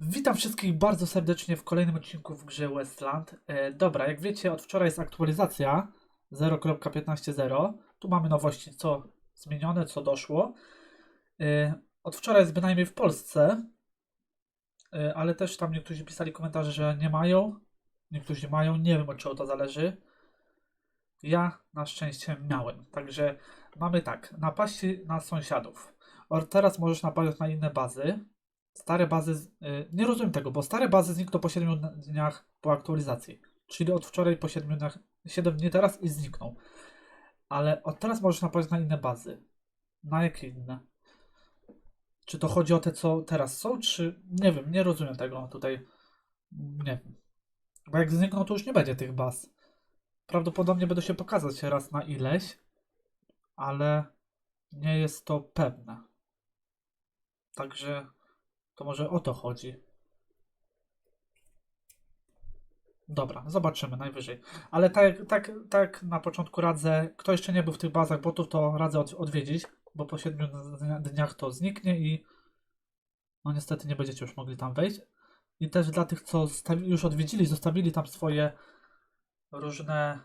Witam wszystkich bardzo serdecznie w kolejnym odcinku w grze Westland. E, dobra, jak wiecie, od wczoraj jest aktualizacja 0.15.0. Tu mamy nowości, co zmienione, co doszło. E, od wczoraj jest bynajmniej w Polsce, e, ale też tam niektórzy pisali komentarze, że nie mają. Niektórzy mają, nie wiem od czego to zależy. Ja na szczęście miałem. Także mamy tak, napaści na sąsiadów. Od teraz możesz napaść na inne bazy. Stare bazy. y, nie rozumiem tego, bo stare bazy znikną po 7 dniach po aktualizacji. Czyli od wczoraj po 7 dniach. 7 dni teraz i znikną. Ale od teraz możesz napaść na inne bazy. Na jakie inne? Czy to chodzi o te, co teraz są, czy. Nie wiem, nie rozumiem tego tutaj. Nie wiem. Bo jak znikną, to już nie będzie tych baz. Prawdopodobnie będą się pokazać raz na ileś, ale nie jest to pewne. Także to może o to chodzi. Dobra, zobaczymy najwyżej. Ale tak, tak, tak na początku radzę, kto jeszcze nie był w tych bazach botów, to radzę od, odwiedzić, bo po 7 dnia- dniach to zniknie i no niestety nie będziecie już mogli tam wejść. I też dla tych, co już odwiedzili, zostawili tam swoje różne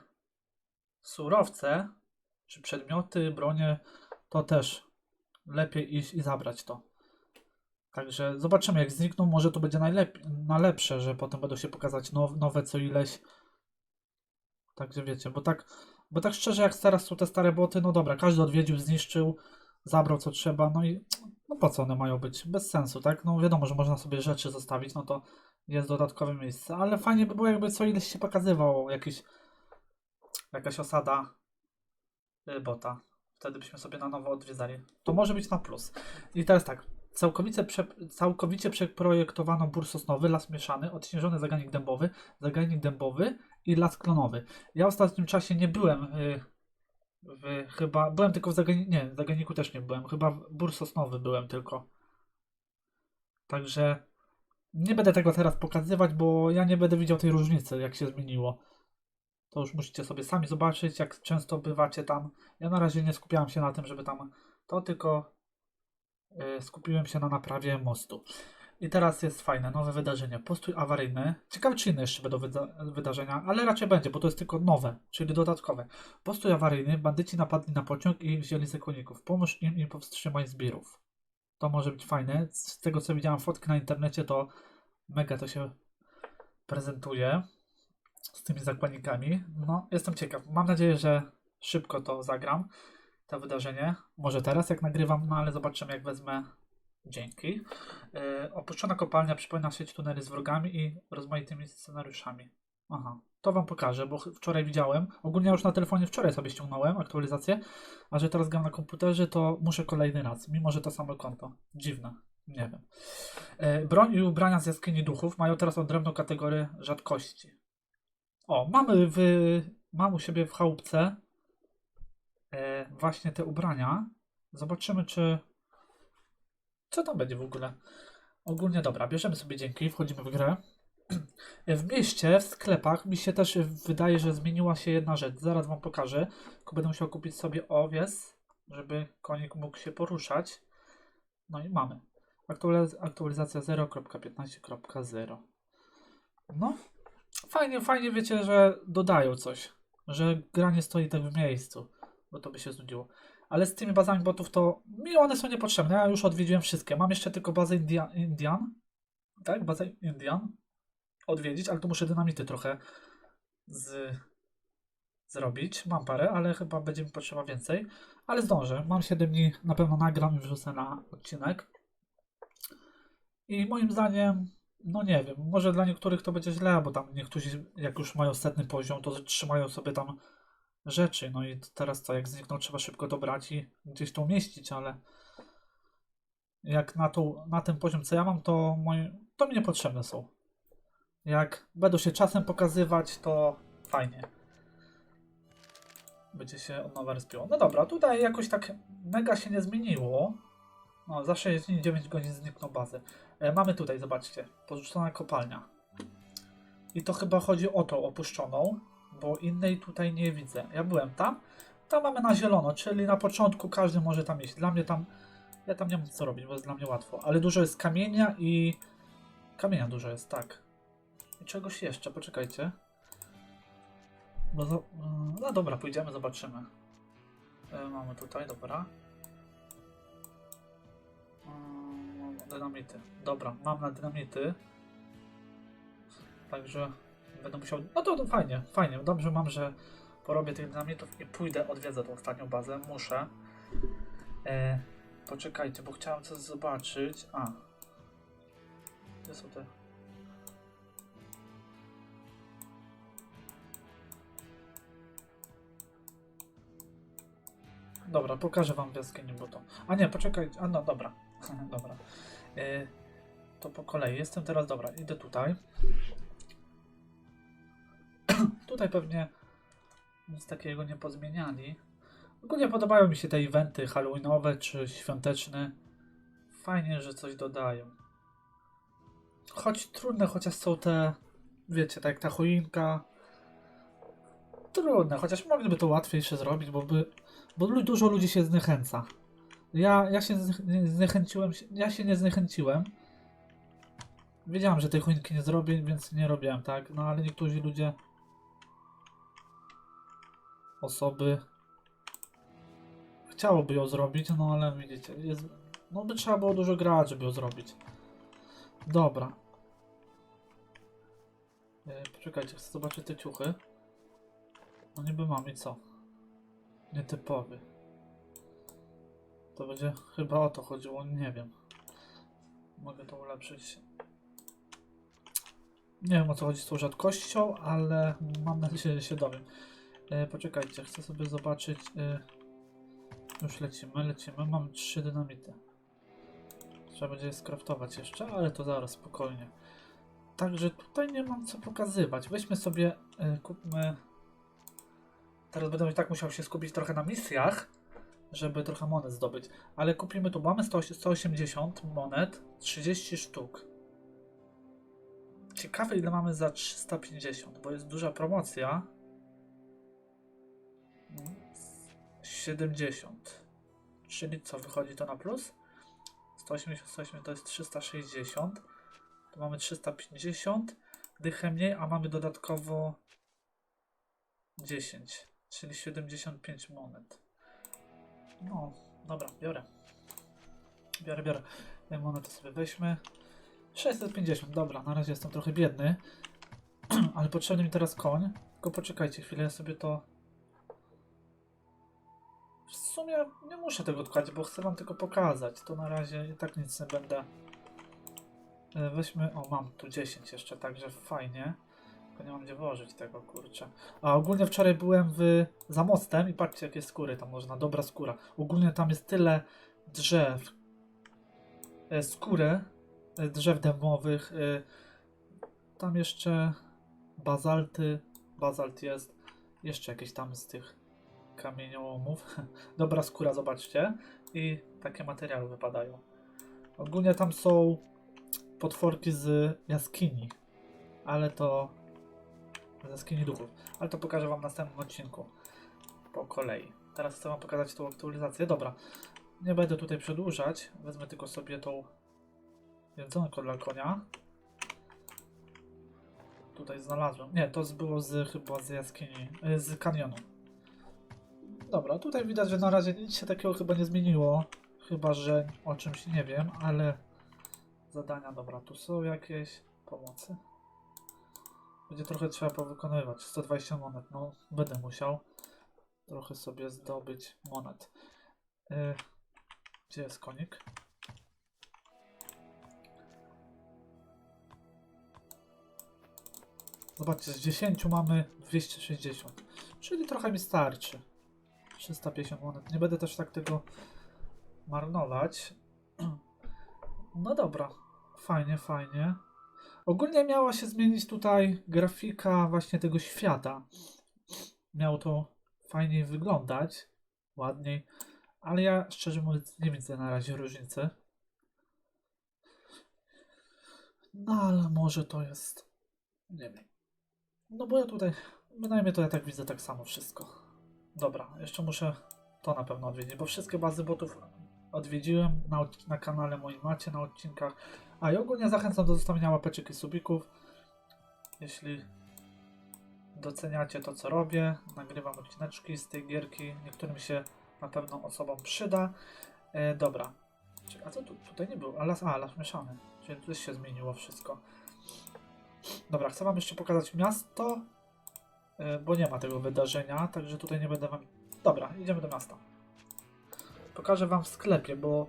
surowce, czy przedmioty, bronie, to też lepiej iść i zabrać to. Także zobaczymy, jak znikną, może to będzie najlepiej, na lepsze, że potem będą się pokazać now, nowe co ileś. Także wiecie, bo tak, bo tak szczerze, jak teraz są te stare boty, no dobra, każdy odwiedził, zniszczył, zabrał co trzeba, no i no po co one mają być? Bez sensu, tak? No wiadomo, że można sobie rzeczy zostawić, no to jest dodatkowe miejsce, ale fajnie by było, jakby co ileś się pokazywało, jakiś, jakaś osada y, bota. Wtedy byśmy sobie na nowo odwiedzali. To może być na plus. I teraz tak, Całkowicie, prze, całkowicie przeprojektowano bór sosnowy, las mieszany, odśnieżony zagajnik dębowy, zagajnik dębowy i las klonowy. Ja w ostatnim czasie nie byłem y, w, chyba, byłem tylko w zagajniku, nie, w zagajniku też nie byłem, chyba w bór sosnowy byłem tylko. Także nie będę tego teraz pokazywać, bo ja nie będę widział tej różnicy, jak się zmieniło. To już musicie sobie sami zobaczyć, jak często bywacie tam. Ja na razie nie skupiałem się na tym, żeby tam to, tylko skupiłem się na naprawie mostu. I teraz jest fajne, nowe wydarzenie. Postój awaryjny. Ciekawe, czy inne jeszcze będą wyda- wydarzenia, ale raczej będzie, bo to jest tylko nowe, czyli dodatkowe. Postój awaryjny. Bandyci napadli na pociąg i wzięli zakładników. Pomóż im i powstrzymaj zbirów. To może być fajne. Z tego, co widziałem fotki na internecie, to mega to się prezentuje z tymi zakładnikami. No, jestem ciekaw. Mam nadzieję, że szybko to zagram to wydarzenie. Może teraz, jak nagrywam, no ale zobaczymy, jak wezmę. Dzięki. Yy, opuszczona kopalnia przypomina sieć tuneli z wrogami i rozmaitymi scenariuszami. Aha, to wam pokażę, bo wczoraj widziałem. Ogólnie już na telefonie wczoraj sobie ściągnąłem aktualizację, a że teraz gram na komputerze, to muszę kolejny raz, mimo że to samo konto. Dziwne. Nie wiem. Yy, broń i ubrania z jaskini duchów mają teraz odrębną kategorię rzadkości. O, mamy w, mam u siebie w chałupce właśnie te ubrania. Zobaczymy, czy. Co tam będzie w ogóle? Ogólnie dobra, bierzemy sobie dzięki, wchodzimy w grę. E, W mieście, w sklepach mi się też wydaje, że zmieniła się jedna rzecz. Zaraz wam pokażę. Tylko będę musiał kupić sobie owiec, żeby konik mógł się poruszać. No i mamy. Aktualiz- aktualizacja 0.15.0. No, fajnie, fajnie wiecie, że dodają coś. Że gra nie stoi tak w miejscu bo to by się znudziło. Ale z tymi bazami botów to mi one są niepotrzebne. Ja już odwiedziłem wszystkie. Mam jeszcze tylko bazę India, Indian. Tak, bazę Indian. Odwiedzić, ale tu muszę dynamity trochę z, zrobić. Mam parę, ale chyba będzie mi potrzeba więcej. Ale zdążę. Mam 7 dni, na pewno nagram i wrzucę na odcinek. I moim zdaniem, no nie wiem, może dla niektórych to będzie źle, bo tam niektórzy, jak już mają setny poziom, to trzymają sobie tam rzeczy. No i teraz co, jak znikną, trzeba szybko to brać i gdzieś to umieścić, ale jak na, tą, na ten poziom, co ja mam, to, moje, to mi niepotrzebne są. Jak będą się czasem pokazywać, to fajnie. Będzie się od nowa respiło. No dobra, tutaj jakoś tak mega się nie zmieniło. No, za 6 dni 9 godzin znikną bazy. E, mamy tutaj, zobaczcie, porzucona kopalnia. I to chyba chodzi o tą opuszczoną bo innej tutaj nie widzę. Ja byłem tam, tam mamy na zielono, czyli na początku każdy może tam iść. Dla mnie tam, ja tam nie mam co robić, bo jest dla mnie łatwo, ale dużo jest kamienia i Kamienia dużo jest, tak. I czegoś jeszcze, poczekajcie. Bo mm, no dobra, pójdziemy, zobaczymy. E, mamy tutaj, dobra. Mm, Dynamity. Dobra, mam na dynamity. Także będę musiał. No to, to fajnie, fajnie. Dobrze mam, że porobię tych dynamitów i pójdę, odwiedzę tą ostatnią bazę. Muszę. E, poczekajcie, bo chciałem coś zobaczyć. A. Gdzie są te. Dobra, pokażę wam jaskinię, bo to. A nie, poczekaj. A no, dobra. dobra. E, to po kolei. Jestem teraz, dobra, idę tutaj. Tutaj pewnie nic takiego nie pozmieniali. Ogólnie podobają mi się te eventy halloweenowe czy świąteczne. Fajnie, że coś dodają. Choć trudne, chociaż są te, wiecie, tak jak ta choinka. Trudne, chociaż mogliby to łatwiejsze zrobić, bo, by, bo dużo ludzi się zniechęca. Ja, ja się zniech- nie- zniechęciłem, ja się nie zniechęciłem. Wiedziałem, że tej choinki nie zrobię, więc nie robiłem, tak? No ale niektórzy ludzie, osoby chciałoby ją zrobić, no ale widzicie, jest, no by trzeba było dużo grać, żeby ją zrobić. Dobra. E, poczekajcie, chcę zobaczyć te ciuchy. No niby mam i co? Nietypowy. To będzie chyba o to chodziło, nie wiem. Mogę to ulepszyć. Nie wiem o co chodzi z tą rzadkością, ale mam nadzieję, że się dowiem. E, poczekajcie, chcę sobie zobaczyć. E, już lecimy, lecimy. Mam trzy dynamity. Trzeba będzie je skraftować jeszcze, ale to zaraz, spokojnie. Także tutaj nie mam co pokazywać. Weźmy sobie, y, kupmy... Teraz będę tak musiał się skupić trochę na misjach, żeby trochę monet zdobyć. Ale kupimy tu, mamy 100, 180 monet, 30 sztuk. Ciekawe ile mamy za 350, bo jest duża promocja. 70. Czyli co, wychodzi to na plus? 180, 180 to jest 360. Tu mamy 350. Dychę mniej, a mamy dodatkowo 10. Czyli 75 monet. No, dobra, biorę. Biorę, biorę. Monety sobie weźmy. 650, dobra, na razie jestem trochę biedny. Ale potrzebny mi teraz koń. Tylko poczekajcie chwilę, ja sobie to w sumie nie muszę tego odkładać, bo chcę wam tylko pokazać. To na razie i tak nic nie będę. E, Weźmy. O, mam tu 10 jeszcze, także fajnie. Tylko nie mam gdzie włożyć tego, kurczę. A ogólnie wczoraj byłem w, za mostem i patrzcie, jakie skóry tam można. Dobra skóra. Ogólnie tam jest tyle drzew. E, skóry. E, drzew dębowych. E, tam jeszcze bazalty. Bazalt jest. Jeszcze jakieś tam z tych kamieniołomów. Dobra skóra, zobaczcie. I takie materiały wypadają. Ogólnie tam są potworki z jaskini, ale to z jaskini duchów. Ale to pokażę wam w następnym odcinku po kolei. Teraz chcę wam pokazać tą aktualizację. Dobra, nie będę tutaj przedłużać. Wezmę tylko sobie tą jedzonko dla konia. Tutaj znalazłem. Nie, to było z chyba z jaskini, y, z kanionu. Dobra, tutaj widać, że na razie nic się takiego chyba nie zmieniło. Chyba, że o czymś nie wiem, ale zadania, dobra, tu są jakieś pomocy. Będzie trochę trzeba powykonywać. 120 monet, no będę musiał trochę sobie zdobyć monet. Yy, gdzie jest konik? Zobaczcie, z 10 mamy 260, czyli trochę mi starczy. 350 monet. Nie będę też tak tego marnować. No dobra, fajnie, fajnie. Ogólnie miała się zmienić tutaj grafika właśnie tego świata. Miało to fajniej wyglądać, ładniej, ale ja szczerze mówiąc nie widzę na razie różnicy. No ale może to jest, nie wiem. No bo ja tutaj, bynajmniej to ja tak widzę tak samo wszystko. Dobra, jeszcze muszę to na pewno odwiedzić, bo wszystkie bazy botów odwiedziłem na, na kanale moim macie, na odcinkach. A i ogólnie zachęcam do zostawienia łapeczek i subików. Jeśli doceniacie to, co robię, nagrywam odcineczki z tej gierki. Niektórym się na pewno osobom przyda. E, dobra. A co tu? Tutaj nie był. A las, a, las mieszany. Czyli tu się zmieniło wszystko. Dobra, chcę wam jeszcze pokazać miasto, bo nie ma tego wydarzenia, także tutaj nie będę wam... Dobra, idziemy do miasta. Pokażę wam w sklepie, bo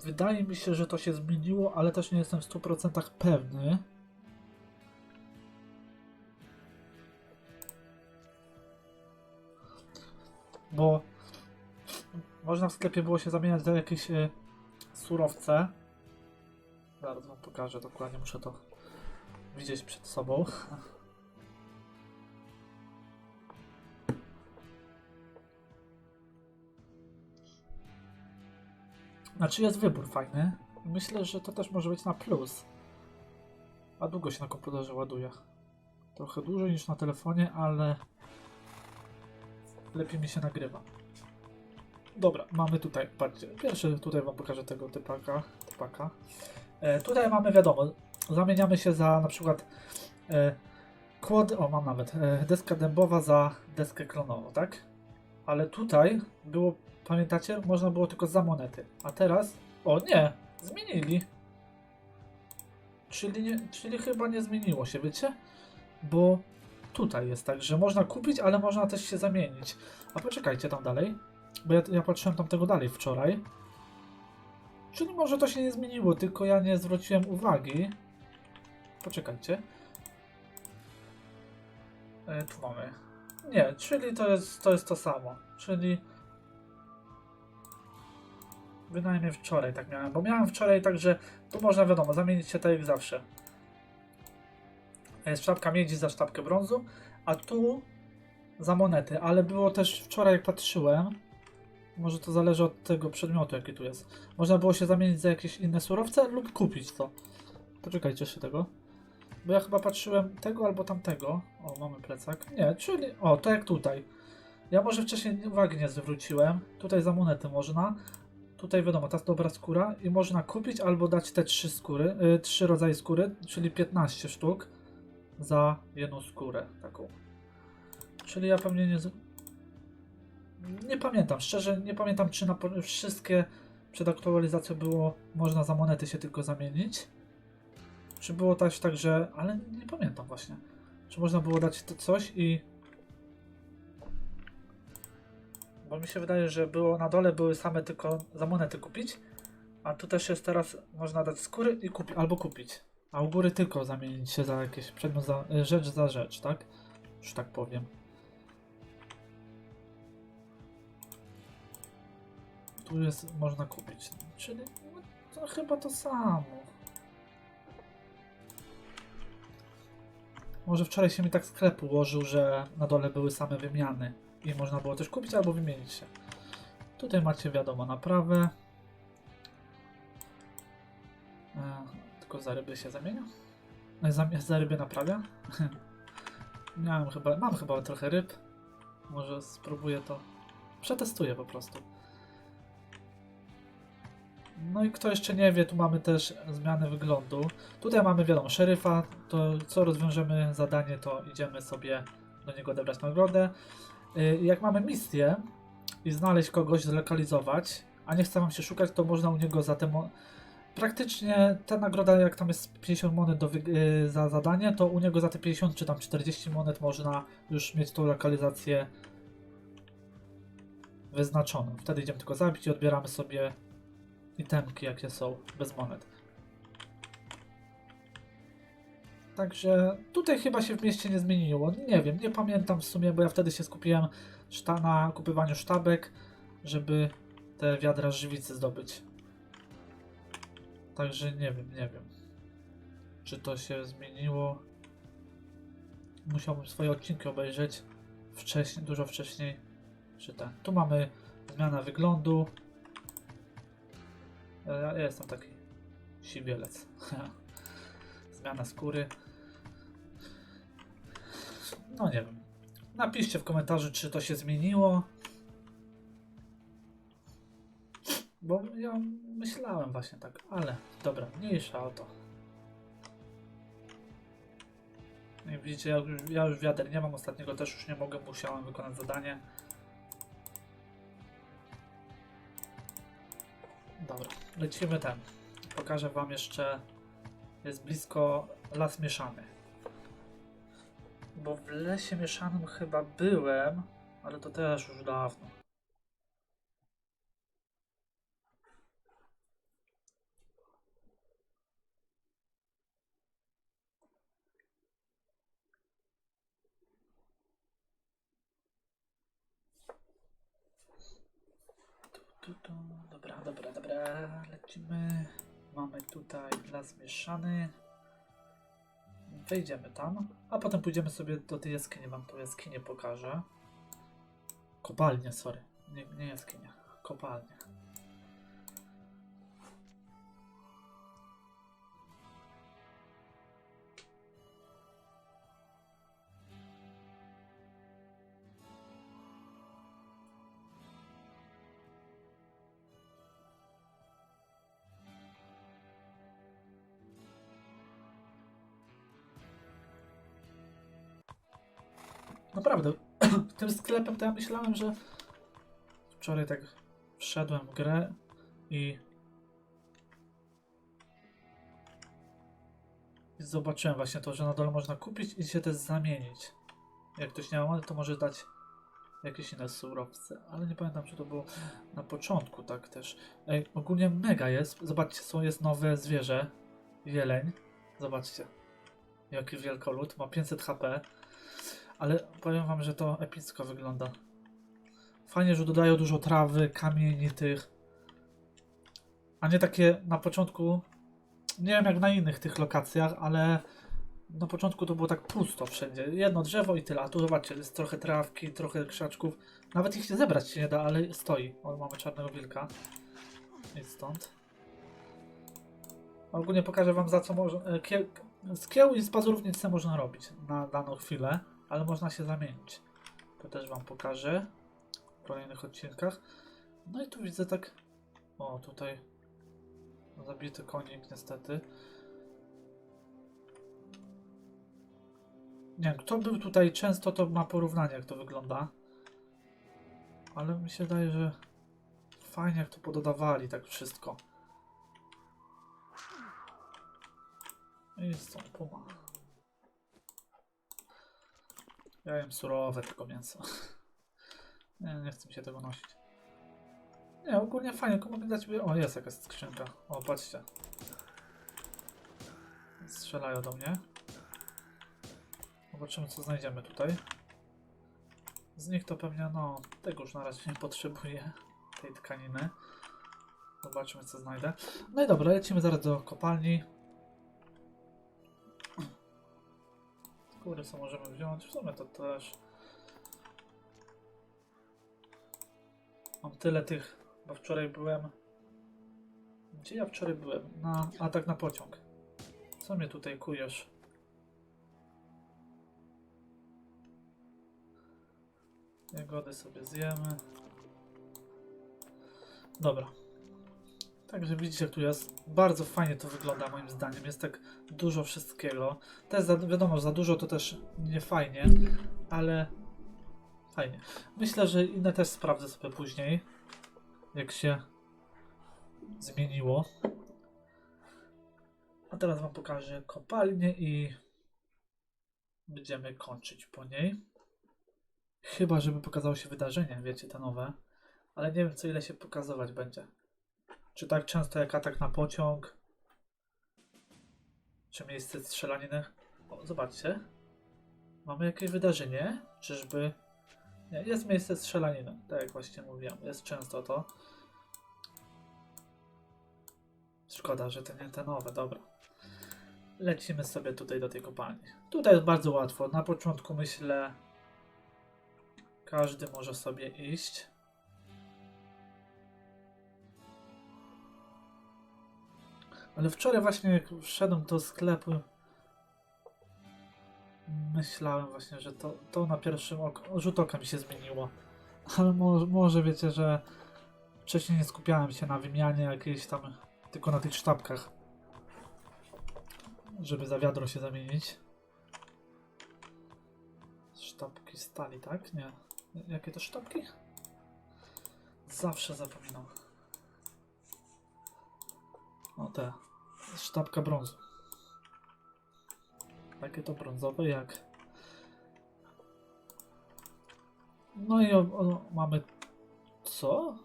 wydaje mi się, że to się zmieniło, ale też nie jestem w 100% pewny. Bo można w sklepie było się zamieniać za jakieś e, surowce. Zaraz wam pokażę dokładnie, muszę to widzieć przed sobą. Znaczy jest wybór fajny. Myślę, że to też może być na plus. A długo się na komputerze ładuje. Trochę dłużej niż na telefonie, ale lepiej mi się nagrywa. Dobra, mamy tutaj, patrzcie, pierwszy tutaj wam pokażę tego typaka. typaka. E, tutaj mamy wiadomo, zamieniamy się za na przykład e, kłod, o mam nawet, e, deska dębowa za deskę klonową, tak? Ale tutaj było, pamiętacie, można było tylko za monety. A teraz, o nie, zmienili. Czyli, nie, czyli chyba nie zmieniło się, wiecie? Bo tutaj jest tak, że można kupić, ale można też się zamienić. A poczekajcie tam dalej, bo ja, ja patrzyłem tam tego dalej wczoraj. Czyli może to się nie zmieniło, tylko ja nie zwróciłem uwagi. Poczekajcie. E, tu mamy. Nie, czyli to jest, to jest to samo. Czyli bynajmniej wczoraj tak miałem, bo miałem wczoraj tak, że tu można wiadomo, zamienić się tak jak zawsze. Jest sztabka miedzi za sztabkę brązu, a tu za monety, ale było też wczoraj jak patrzyłem, może to zależy od tego przedmiotu jaki tu jest. Można było się zamienić za jakieś inne surowce lub kupić to. Poczekajcie jeszcze tego. Bo ja chyba patrzyłem tego albo tamtego. O, mamy plecak. Nie, czyli. O, to jak tutaj. Ja może wcześniej uwagi nie zwróciłem. Tutaj za monety można. Tutaj wiadomo, ta dobra skóra i można kupić albo dać te trzy skóry, y, trzy rodzaje skóry, czyli 15 sztuk za jedną skórę taką. Czyli ja pewnie nie. Nie pamiętam, szczerze nie pamiętam, czy na wszystkie przed aktualizacją było można za monety się tylko zamienić. Czy było też tak, że. Ale nie pamiętam właśnie. Czy można było dać to coś i. Bo mi się wydaje, że było na dole były same tylko za monety kupić. A tu też jest teraz można dać skóry i kupić, albo kupić. A u góry tylko zamienić się za jakieś przedmiot, za, e, rzecz za rzecz, tak? Już tak powiem. Tu jest, można kupić. Czyli no, to chyba to samo. Może wczoraj się mi tak sklep ułożył, że na dole były same wymiany i można było też kupić albo wymienić się. Tutaj macie wiadomo naprawę. E, tylko za ryby się zamienia? E, Zamiast za ryby naprawia? Miałem chyba, mam chyba trochę ryb. Może spróbuję to. Przetestuję po prostu. No i kto jeszcze nie wie, tu mamy też zmianę wyglądu. Tutaj mamy, wiadomo, szeryfa, to co rozwiążemy zadanie, to idziemy sobie do niego odebrać nagrodę. Y, Jak mamy misję i znaleźć kogoś, zlokalizować, a nie chce wam się szukać, to można u niego za te Praktycznie ta nagroda, jak tam jest 50 monet do y, za zadanie, to u niego za te 50 czy tam 40 monet można już mieć tą lokalizację wyznaczoną. Wtedy idziemy tylko zabić i odbieramy sobie itemki, jakie są bez monet. Także tutaj chyba się w mieście nie zmieniło. Nie wiem, nie pamiętam w sumie, bo ja wtedy się skupiłem na kupywaniu sztabek, żeby te wiadra żywicy zdobyć. Także nie wiem, nie wiem. Czy to się zmieniło? Musiałbym swoje odcinki obejrzeć wcześniej, dużo wcześniej. Czy ten. Tu mamy zmianę wyglądu. E, Ja jestem taki siwielec. Zmiana skóry. No nie wiem. Napiszcie w komentarzu, czy to się zmieniło. Bo ja myślałem właśnie tak, ale dobra, mniejsza o to. Jak widzicie, ja już, ja już wiader nie mam, ostatniego też już nie mogę, musiałem wykonać zadanie. Dobra, lecimy ten. Pokażę wam jeszcze, jest blisko las mieszany. Bo w lesie mieszanym chyba byłem, ale to też już dawno. Tu, tu. Dobra, dobra, dobra, lecimy. Mamy tutaj las mieszany. Wejdziemy tam, a potem pójdziemy sobie do tej jaskini. Wam tą jaskinię pokażę. Kopalnię, sorry. Nie, nie jaskinia, kopalnia. Naprawdę, tym sklepem to ja myślałem, że wczoraj tak wszedłem w grę i zobaczyłem właśnie to, że na dole można kupić i się też zamienić. Jak ktoś nie ma to może dać jakieś inne surowce, ale nie pamiętam, czy to było na początku tak też. Ej, ogólnie mega jest. Zobaczcie, są, jest nowe zwierzę. Jeleń. Zobaczcie. Jaki wielkolud. Ma 500 HP. Ale powiem wam, że to epicko wygląda. Fajnie, że dodają dużo trawy, kamieni tych. A nie takie na początku. Nie wiem jak na innych tych lokacjach, ale na początku to było tak pusto wszędzie. Jedno drzewo i tyle. A tu zobaczcie, jest trochę trawki, trochę krzaczków. Nawet ich nie zebrać się nie da, ale stoi. O, mamy czarnego wilka. I stąd. Ogólnie pokażę wam za co można. e. Z kieł i z pazurów nic nie można robić na daną chwilę ale można się zamienić. To też Wam pokażę w kolejnych odcinkach. No i tu widzę tak. O, tutaj zabity konik, niestety. Nie wiem, kto był tutaj często, to ma porównanie, jak to wygląda. Ale mi się wydaje, że fajnie, jak to pododawali, tak wszystko. I stąd puma. Ja jem surowe tylko mięso. Nie, nie chcę mi się tego nosić. Nie, ogólnie fajnie, tylko mogę dać... O, jest jakaś skrzynka. O, patrzcie. Strzelają do mnie. Zobaczymy, co znajdziemy tutaj. Z nich to pewnie, no, tego już na razie nie potrzebuję. Tej tkaniny. Zobaczymy, co znajdę. No i dobra, lecimy zaraz do kopalni. Skóry co możemy wziąć? W sumie to też. Mam tyle tych, bo wczoraj byłem. Gdzie ja wczoraj byłem? Na atak na pociąg. Co mnie tutaj kujesz? Jagody sobie zjemy. Dobra. Także widzicie, tu jest. Bardzo fajnie to wygląda moim zdaniem. Jest tak dużo wszystkiego. Jest za, wiadomo, za dużo to też nie fajnie, ale fajnie. Myślę, że inne też sprawdzę sobie później, jak się zmieniło. A teraz wam pokażę kopalnię i będziemy kończyć po niej. Chyba, żeby pokazało się wydarzenie, wiecie, te nowe. Ale nie wiem, co ile się pokazywać będzie. Czy tak często jak atak na pociąg? Czy miejsce strzelaniny? O, zobaczcie. Mamy jakieś wydarzenie. Czyżby... Nie, jest miejsce strzelaniny. Tak jak właśnie mówiłem. Jest często to. Szkoda, że to nie te nowe. Dobra. Lecimy sobie tutaj do tej kopalni. Tutaj jest bardzo łatwo. Na początku myślę... Każdy może sobie iść. Ale wczoraj właśnie jak wszedłem do sklepu myślałem właśnie, że to, to na pierwszym oko, rzut oka mi się zmieniło. Ale może, może wiecie, że wcześniej nie skupiałem się na wymianie jakiejś tam, tylko na tych sztabkach. Żeby za wiadro się zamienić. Sztabki stali, tak? Nie. Jakie to sztabki? Zawsze zapominam. O te. Sztabka brązu. Takie to brązowe jak. No i o, o, mamy. Co?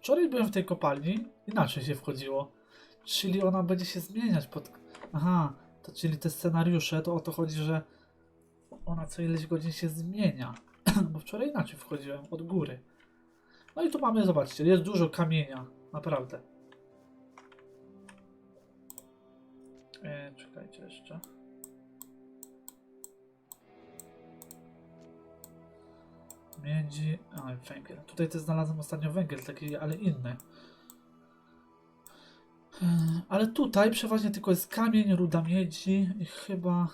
Wczoraj byłem w tej kopalni, inaczej się wchodziło. Czyli ona będzie się zmieniać pod. Aha, to czyli te scenariusze, to o to chodzi, że ona co ileś godzin się zmienia. Bo wczoraj inaczej wchodziłem, od góry. No i tu mamy, zobaczcie, jest dużo kamienia, naprawdę. E, czekajcie jeszcze. Miedzi, a węgiel. Tutaj też znalazłem ostatnio węgiel, taki, ale inny. E, Ale tutaj przeważnie tylko jest kamień, ruda miedzi i chyba...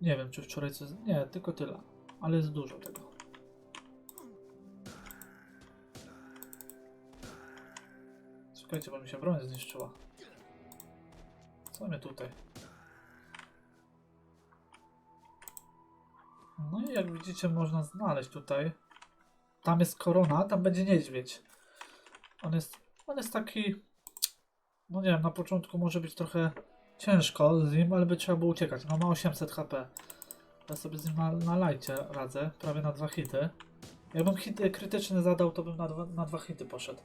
Nie wiem, czy wczoraj coś... Nie, tylko tyle. Ale jest dużo tego. Czekajcie, bo mi się broń zniszczyła. Co mnie tutaj? No i jak widzicie, można znaleźć tutaj. Tam jest korona, tam będzie niedźwiedź. On jest, on jest taki. No nie wiem, na początku może być trochę ciężko z nim, ale by trzeba było uciekać. No ma 800 HP. Ja sobie z nim na, na lajcie radzę, prawie na dwa hity. Jakbym hit krytyczny zadał, to bym na dwa, na dwa hity poszedł.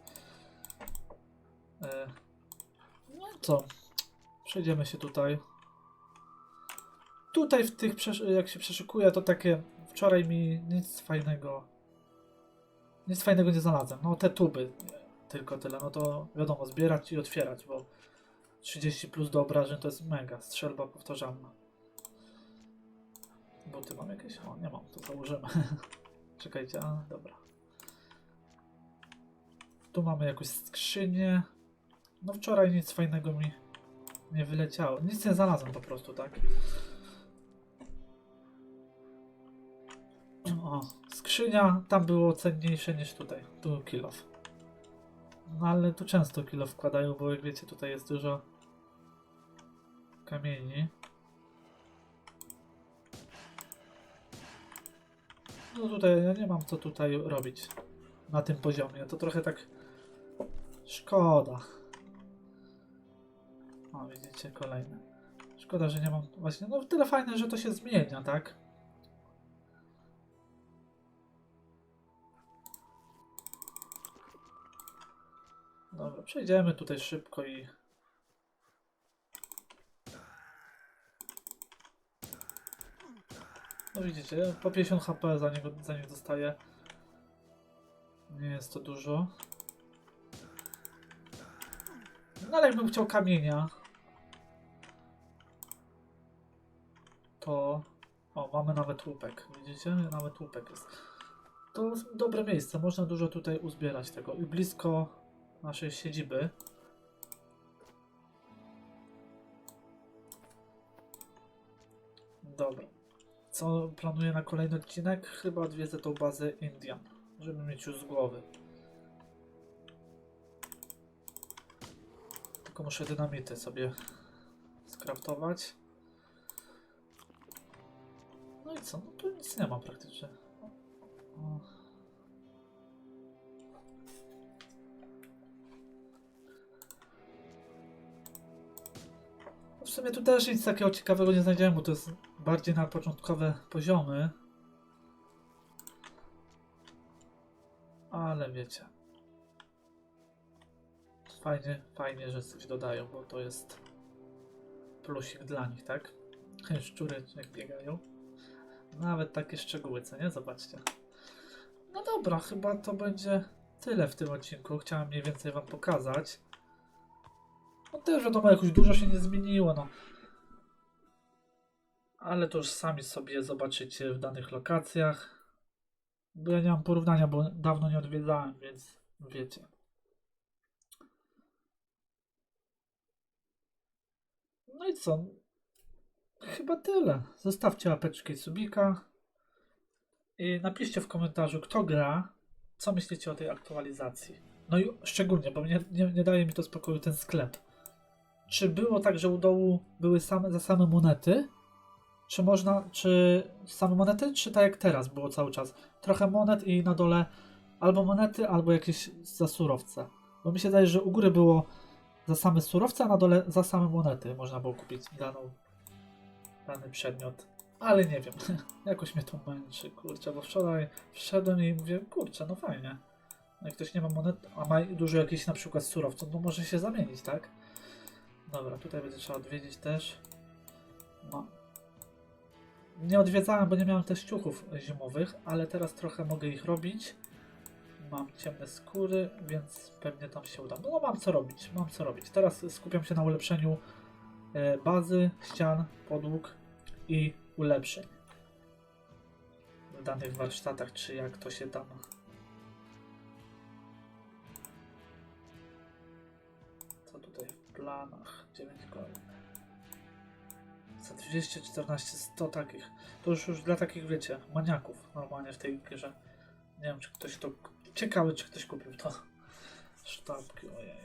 E, no co? Przejdziemy się tutaj. Tutaj w tych, jak się przeszukuje, to takie wczoraj mi nic fajnego nic fajnego nie znalazłem. No te tuby tylko tyle. No to wiadomo, zbierać i otwierać, bo 30 plus do obrażeń to jest mega. Strzelba powtarzalna. Buty mam jakieś? O, nie mam, to założymy. Czekajcie, a dobra. Tu mamy jakąś skrzynię. No wczoraj nic fajnego mi nie wyleciało. Nic nie znalazłem po prostu, tak? O, skrzynia tam było cenniejsze niż tutaj. Tu kilof. No ale tu często kilof wkładają, bo jak wiecie, tutaj jest dużo kamieni. No tutaj ja nie mam co tutaj robić na tym poziomie. To trochę tak szkoda. O, widzicie, kolejne. Szkoda, że nie mam właśnie. No tyle fajne, że to się zmienia, tak? Dobra, przejdziemy tutaj szybko i. No widzicie, po 50 HP za niego, za niego dostaję. Nie jest to dużo. No ale jakbym chciał kamienia, to... O, mamy nawet łupek. Widzicie? Nawet łupek jest. To dobre miejsce. Można dużo tutaj uzbierać tego. I blisko naszej siedziby. Dobra. Co planuję na kolejny odcinek? Chyba odwiedzę tą bazę Indian, żeby mieć już z głowy. Tylko muszę dynamity sobie skraftować. No i co? No tu nic nie ma praktycznie. O. No W sumie tu też nic takiego ciekawego nie znajdziemy, bo to jest bardziej na początkowe poziomy. Ale wiecie. Fajnie, fajnie, że coś dodają, bo to jest plusik dla nich, tak? Szczury jak biegają. Nawet takie szczegóły, co nie? Zobaczcie. No dobra, chyba to będzie tyle w tym odcinku. Chciałem mniej więcej wam pokazać. No też wiadomo, jakoś dużo się nie zmieniło, no. Ale to już sami sobie zobaczycie w danych lokacjach. Bo ja nie mam porównania, bo dawno nie odwiedzałem, więc wiecie. No i co? Chyba tyle. Zostawcie łapeczkę subika. I napiszcie w komentarzu, kto gra. co myślicie o tej aktualizacji? No i szczególnie, bo nie, nie, nie daje mi to spokoju ten sklep. Czy było tak, że u dołu były same, za same monety? Czy można, czy same monety, czy tak jak teraz było cały czas? Trochę monet i na dole albo monety, albo jakieś za surowce. Bo mi się zdaje, że u góry było za same surowce, a na dole za same monety można było kupić daną, dany przedmiot. Ale nie wiem, jakoś mnie to męczy, kurczę, bo wczoraj wszedłem i mówię, kurczę, no fajnie. No jak ktoś nie ma monet, a ma dużo jakichś na przykład surowców, no może się zamienić, tak? Dobra, tutaj będzie trzeba odwiedzić też. No. Nie odwiedzałem, bo nie miałem też ciuchów zimowych, ale teraz trochę mogę ich robić. Mam ciemne skóry, więc pewnie tam się uda. No mam co robić, mam co robić. Teraz skupiam się na ulepszeniu e, bazy, ścian, podłóg i ulepszeń. W danych warsztatach, czy jak to się tam co tutaj w planach? 9 godzin za 214 100 takich. To już, już dla takich wiecie maniaków normalnie w tej grze nie wiem czy ktoś to ciekawe czy ktoś kupił to. Sztabki ojej.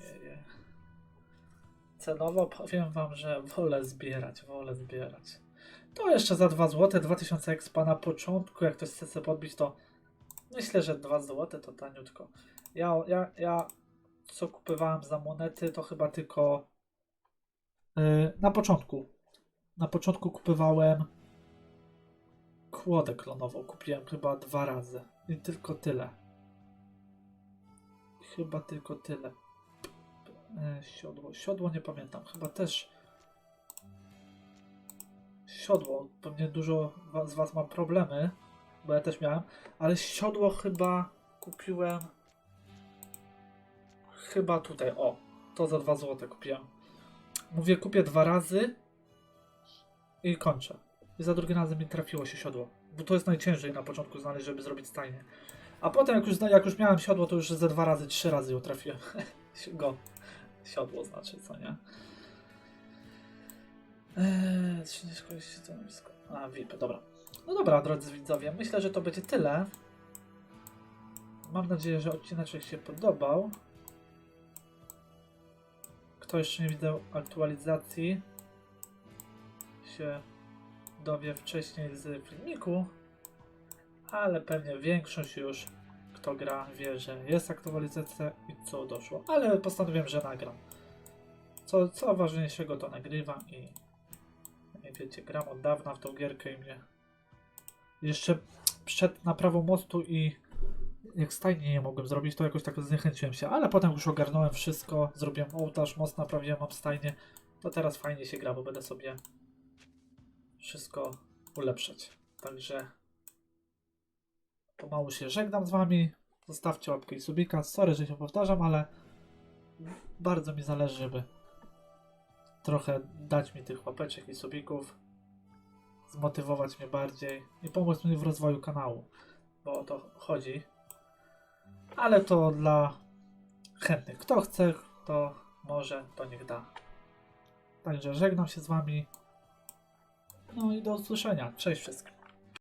Cenowo powiem wam, że wolę zbierać wolę zbierać to jeszcze za 2 zł, 2000 expa na początku, jak ktoś chce sobie podbić, to myślę, że 2 zł to taniutko. Ja, ja, ja co kupowałem za monety, to chyba tylko yy, na początku. Na początku kupowałem kłodę klonową. Kupiłem chyba dwa razy. I tylko tyle. Chyba tylko tyle. Yy, siodło. Siodło nie pamiętam. Chyba też siodło. Pewnie dużo z Was ma problemy, bo ja też miałem, ale siodło chyba kupiłem. Chyba tutaj, o, to za 2 zł kupiłem. Mówię, kupię dwa razy i kończę. I za drugim razem mi trafiło się siodło. Bo to jest najciężej na początku znaleźć, żeby zrobić stajnie. A potem, jak już, jak już miałem siodło, to już ze dwa razy, trzy razy ją trafiłem. Go. Siodło znaczy, co nie? Eee, czy nie szkodzi się stanowisko? A, VIP, dobra. No dobra, drodzy widzowie, myślę, że to będzie tyle. Mam nadzieję, że odcineczek się podobał. Kto jeszcze nie widział aktualizacji, się dowie wcześniej z filmiku, ale pewnie większość już, kto gra, wie, że jest aktualizacja i co doszło. Ale postanowiłem, że nagram. Co, co ważniejszego, to nagrywam i wiecie, gram od dawna w tą gierkę i mnie jeszcze przed naprawą mostu i jak stajnie nie mogłem zrobić, to jakoś tak zniechęciłem się, ale potem już ogarnąłem wszystko, zrobiłem ołtarz, most naprawiłem, mam stajnie, to teraz fajnie się gra, bo będę sobie wszystko ulepszać. Także pomału się żegnam z wami, zostawcie łapkę i subika, sorry, że się powtarzam, ale bardzo mi zależy, żeby trochę dać mi tych łapeczek i subików, zmotywować mnie bardziej i pomóc mi w rozwoju kanału, bo o to chodzi. Ale to dla chętnych. Kto chce, to może, to niech da. Także żegnam się z wami. No i do usłyszenia. Cześć wszystkim.